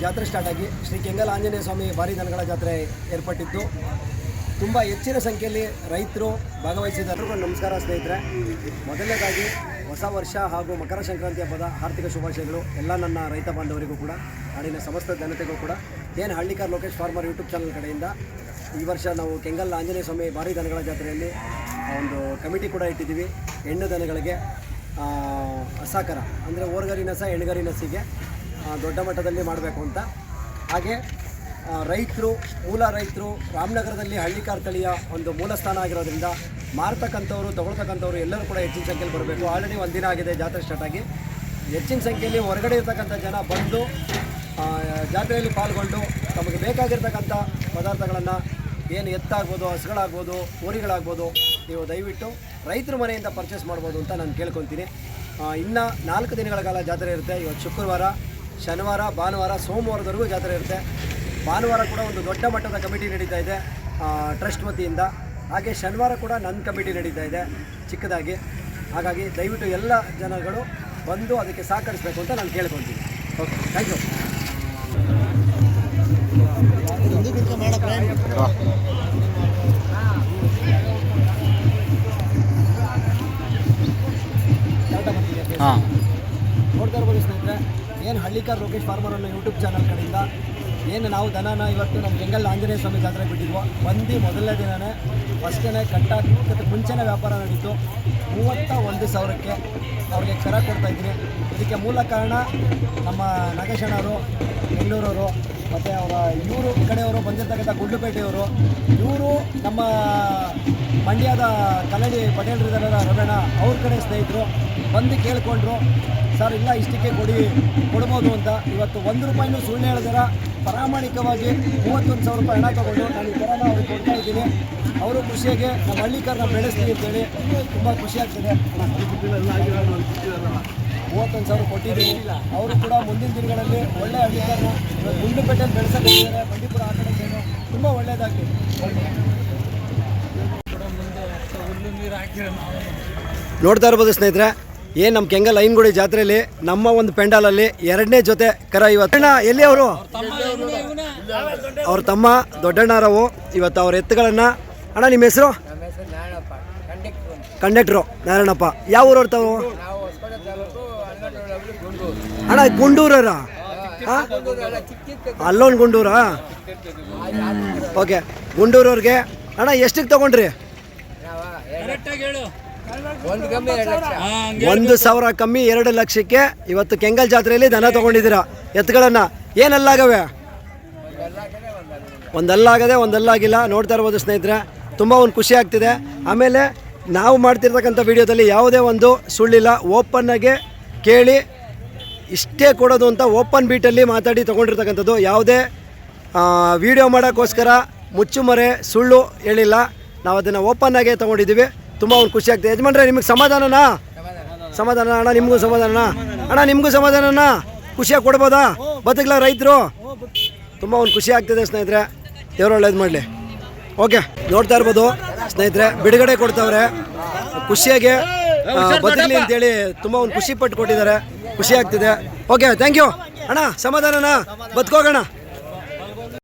ಜಾತ್ರೆ ಸ್ಟಾರ್ಟ್ ಆಗಿ ಶ್ರೀ ಕೆಂಗಲ್ ಆಂಜನೇಯ ಸ್ವಾಮಿ ಭಾರಿ ದನಗಳ ಜಾತ್ರೆ ಏರ್ಪಟ್ಟಿತ್ತು ತುಂಬ ಹೆಚ್ಚಿನ ಸಂಖ್ಯೆಯಲ್ಲಿ ರೈತರು ಭಾಗವಹಿಸಿದ್ದಾರೆ. ನಮಸ್ಕಾರ ಸ್ನೇಹಿತರೆ. ಮೊದಲನೇದಾಗಿ ಹೊಸ ವರ್ಷ ಹಾಗೂ ಮಕರ ಸಂಕ್ರಾಂತಿ ಹಬ್ಬದ ಆರ್ಥಿಕ ಶುಭಾಶಯಗಳು ಎಲ್ಲ ನನ್ನ ರೈತ ಬಾಂಧವರಿಗೂ ಕೂಡ ನಾಡಿನ ಸಮಸ್ತ ಜನತೆಗೂ ಕೂಡ. ಏನು Hallikar Lokesh farmer YouTube channel ಕಡೆಯಿಂದ ಈ ವರ್ಷ ನಾವು ಕೆಂಗಲ್ ಆಂಜನೇಯ ಸ್ವಾಮಿ ಭಾರಿ ದನಗಳ ಜಾತ್ರೆಯಲ್ಲಿ ಒಂದು ಕಮಿಟಿ ಕೂಡ ಇಟ್ಟಿದ್ದೀವಿ. ಹೆಣ್ಣು ದನಗಳಿಗೆ ಅಸಾಕರ ಅಂದರೆ ಓರ್ಗರಿ ನಸ ಹೆಣ್ಗರಿ ನಸಿಗೆ ಆ, ದೊಡ್ಡ ಮಟ್ಟದಲ್ಲಿ ಮಾಡಬೇಕು ಅಂತ. ಹಾಗೆ ರೈತರು, ಮೂಲ ರೈತರು, ರಾಮನಗರದಲ್ಲಿ ಹಳ್ಳಿಕಾರ್ ತಳಿಯ ಒಂದು ಮೂಲ ಸ್ಥಾನ ಆಗಿರೋದ್ರಿಂದ ಮಾರ್ತಕ್ಕಂಥವ್ರು, ತಗೊಳ್ತಕ್ಕಂಥವ್ರು ಎಲ್ಲರೂ ಕೂಡ ಹೆಚ್ಚಿನ ಸಂಖ್ಯೆಯಲ್ಲಿ ಬರಬೇಕು. ಆಲ್ರೆಡಿ ಒಂದು ದಿನ ಆಗಿದೆ ಜಾತ್ರೆ ಸ್ಟಾರ್ಟ್ ಆಗಿ. ಹೆಚ್ಚಿನ ಸಂಖ್ಯೆಯಲ್ಲಿ ಹೊರಗಡೆ ಇರ್ತಕ್ಕಂಥ ಜನ ಬಂದು ಜಾತ್ರೆಯಲ್ಲಿ ಪಾಲ್ಗೊಂಡು ತಮಗೆ ಬೇಕಾಗಿರ್ತಕ್ಕಂಥ ಪದಾರ್ಥಗಳನ್ನು ಏನು ಎತ್ತಾಗ್ಬೋದು, ಹಸುಗಳಾಗ್ಬೋದು, ಹೋರಿಗಳಾಗ್ಬೋದು ನೀವು ದಯವಿಟ್ಟು ರೈತರ ಮನೆಯಿಂದ ಪರ್ಚೇಸ್ ಮಾಡ್ಬೋದು ಅಂತ ನಾನು ಕೇಳ್ಕೊತೀನಿ. ಇನ್ನು ನಾಲ್ಕು ದಿನಗಳ ಕಾಲ ಜಾತ್ರೆ ಇರುತ್ತೆ. ಇವತ್ತು ಶುಕ್ರವಾರ. ಶನಿವಾರ ಭಾನುವಾರ ಸೋಮವಾರದವರೆಗೂ ಜಾತ್ರೆ ಇರುತ್ತೆ. ಭಾನುವಾರ ಕೂಡ ಒಂದು ದೊಡ್ಡ ಮಟ್ಟದ ಕಮಿಟಿ ನಡೀತಾ ಇದೆ ಟ್ರಸ್ಟ್ ವತಿಯಿಂದ. ಹಾಗೆ ಶನಿವಾರ ಕೂಡ ನನ್ನ ಕಮಿಟಿ ನಡೀತಾ ಇದೆ ಚಿಕ್ಕದಾಗಿ. ಹಾಗಾಗಿ ದಯವಿಟ್ಟು ಎಲ್ಲ ಜನಗಳು ಬಂದು ಅದಕ್ಕೆ ಸಹಕರಿಸಬೇಕು ಅಂತ ನಾನು ಕೇಳ್ಕೊತೀನಿ ಓಕೆ ಥ್ಯಾಂಕ್ ಯು ಹಾಂ. ನೋಡ್ತಾ ಇರ್ಬೋದು ಸ್ನೇಹಿತರೆ. ಏನು ಹಳ್ಳಿಕಾರ್ ಲೋಕೇಶ್ ಫಾರ್ಮರ್ ಅನ್ನೋ ಯೂಟ್ಯೂಬ್ ಚಾನಲ್ ಕಡೆಯಿಂದ ಏನು ನಾವು ದನನ ಇವತ್ತು ನಮ್ಮ ಬೆಂಗಲ್ ಆಂಜನೇಯ ಸ್ವಾಮಿ ಜಾತ್ರೆ ಬಿಟ್ಟಿದ್ವೋ ಬಂದು ಮೊದಲನೇ ದಿನವೇ ಫಸ್ಟೇ ಕಟ್ಟಾಕಕ್ಕೆ ಮುಂಚೆನೇ ವ್ಯಾಪಾರ ನಡೀತು. ಮೂವತ್ತ ಒಂದು ಸಾವಿರಕ್ಕೆ ಅವ್ರಿಗೆ ಕರ ಕೊಡ್ತಾ ಇದ್ದೀನಿ ಇದಕ್ಕೆ ಮೂಲ ಕಾರಣ ನಮ್ಮ ನಾಗೇಶಣ್ಣವರು ಬೆಂಗಳೂರವರು ಮತ್ತು ಅವರ ಇವರು ಕಡೆಯವರು ಬಂದಿರ್ತಕ್ಕಂಥ ಗುಂಡ್ಲುಪೇಟೆಯವರು, ಇವರು ನಮ್ಮ ಮಂಡ್ಯದ ಕನ್ನಡಿ ಪಟೇಲ್ರಿದ್ದಾರಲ್ಲ ರಮಣ, ಅವ್ರ ಕಡೆ ಸ್ನೇಹಿತರು ಬಂದು ಕೇಳಿಕೊಂಡ್ರು, ಸರ್, ಇಲ್ಲ, ಇಷ್ಟಕ್ಕೆ ಕೊಡಿ, ಕೊಡ್ಬೋದು ಅಂತ. ಇವತ್ತು ಒಂದು ರೂಪಾಯಿನೂ ಸುಳ್ಳು ಹೇಳಿದಾರ? ಪ್ರಾಮಾಣಿಕವಾಗಿ ಮೂವತ್ತೊಂದು ಸಾವಿರ ರೂಪಾಯಿ ಹಣ ತಗೊಂಡು ನಾನು ಈ ಥರನ ಅವ್ರಿಗೆ ಕೊಡ್ತಾ ಇದ್ದೀನಿ. ಅವರು ಖುಷಿಯಾಗಿ ನಮ್ಮ ಹಳ್ಳಿಕಾರನ ಬೆಳೆಸ್ತೀವಿ ಅಂತೇಳಿ ತುಂಬ ಖುಷಿ ಆಗ್ತದೆ. ಮೂವತ್ತೊಂದು ಸಾವಿರ ಕೊಟ್ಟಿದ್ದೀನಿ. ಅವರು ಕೂಡ ಮುಂದಿನ ದಿನಗಳಲ್ಲಿ ಒಳ್ಳೆ ಹಳ್ಳಿಕಾರನ ಇವತ್ತು ಗುಂಡ್ಲುಪೇಟೆಯಲ್ಲಿ ಬೆಳೆಸೋಕ್ಕಿದ್ದಾರೆ ಬಂಡೀಪುರ ಆ ಕಡೆ ಏನು ತುಂಬ ಒಳ್ಳೆಯದಾಗಲಿ ನೋಡ್ತಾ ಇರ್ಬೋದು ಸ್ನೇಹಿತರೆ, ಏನು ನಮ್ಮ ಕೆಂಗಲ್ ಐನ್ಗುಡಿ ಜಾತ್ರೆಯಲ್ಲಿ ನಮ್ಮ ಒಂದು ಪೆಂಡಾಲಲ್ಲಿ ಎರಡನೇ ಜೊತೆ ಕರ ಇವತ್ತು. ಎಲ್ಲಿ ಅವರು? ಅವ್ರ ತಮ್ಮ ದೊಡ್ಡಣ್ಣರವು ಇವತ್ತು ಅವ್ರ ಎತ್ತುಗಳನ್ನ. ಅಣ್ಣ, ನಿಮ್ಮ ಹೆಸರು? ಕಂಡಕ್ಟ್ರು. ನಾರಾಯಣಪ್ಪ. ಯಾವ ಊರವ್ರು ತಾವು? ಗುಂಡೂರು ಅಣ್ಣ ಗುಂಡೂರರ ಹಾಂ? ಗುಂಡೂರು? ಓಕೆ. ಗುಂಡೂರವ್ರಿಗೆ, ಅಣ್ಣ ಎಷ್ಟಕ್ಕೆ ತಗೊಂಡ್ರಿ? ಒಂದು ಸಾವಿರ ಕಮ್ಮಿ, ಎರಡು ಲಕ್ಷಕ್ಕೆ ಇವತ್ತು ಕೆಂಗಲ್ ಜಾತ್ರೆಯಲ್ಲಿ ದನ ತಗೊಂಡಿದ್ದೀರಾ? ಎತ್ತುಗಳನ್ನು ಏನಲ್ಲಾಗವೆ ಒಂದಲ್ಲಾಗದೆ ಒಂದಲ್ಲಾಗಿಲ್ಲ, ನೋಡ್ತಾ ಇರ್ಬೋದು ಸ್ನೇಹಿತರೆ. ತುಂಬ ಒಂದು ಖುಷಿ ಆಗ್ತಿದೆ. ಆಮೇಲೆ ನಾವು ಮಾಡ್ತಿರ್ತಕ್ಕಂಥ ವಿಡಿಯೋದಲ್ಲಿ ಯಾವುದೇ ಒಂದು ಸುಳ್ಳಿಲ್ಲ. ಓಪನ್ನಾಗೆ ಕೇಳಿ ಇಷ್ಟೇ ಕೊಡೋದು ಅಂತ ಓಪನ್ ಬೀಟಲ್ಲಿ ಮಾತಾಡಿ ತೊಗೊಂಡಿರ್ತಕ್ಕಂಥದ್ದು. ಯಾವುದೇ ವಿಡಿಯೋ ಮಾಡೋಕ್ಕೋಸ್ಕರ ಮುಚ್ಚುಮರೆ, ಸುಳ್ಳು ಹೇಳಿಲ್ಲ. ನಾವು ಅದನ್ನು ಆಗೇ ತೊಗೊಂಡಿದ್ದೀವಿ. ತುಂಬ ಒಂದು ಖುಷಿ ಆಗ್ತದೆ. ಯಜಮಾನ್ರೆ, ನಿಮಗೆ ಸಮಾಧಾನನಾ? ಸಮಾಧಾನ ಅಣ್ಣ, ನಿಮಗೂ ಸಮಾಧಾನ ಅಣ್ಣ, ನಿಮಗೂ ಸಮಾಧಾನನಾ? ಖುಷಿಯಾಗಿ ಕೊಡ್ಬೋದಾ? ಬದುಕಲ ರೈತರು? ತುಂಬ ಒಂದು ಖುಷಿ ಆಗ್ತದೆ ಸ್ನೇಹಿತರೆ. ದೇವರು ಒಳ್ಳೇದು ಮಾಡಲಿ. ಓಕೆ, ನೋಡ್ತಾ ಇರ್ಬೋದು ಸ್ನೇಹಿತರೆ. ಬಿಡುಗಡೆ ಕೊಡ್ತಾವ್ರೆ. ಖುಷಿಯಾಗಿ ಆ, ಬದುಕಲಿ ಅಂತೇಳಿ ತುಂಬ ಒಂದು ಖುಷಿ ಪಟ್ಟು ಕೊಟ್ಟಿದ್ದಾರೆ. ಖುಷಿ ಆಗ್ತಿದೆ. ಓಕೆ ಥ್ಯಾಂಕ್ ಯು ಅಣ್ಣ ಸಮಾಧಾನನಾ? ಬದುಕೋಗೋಣ.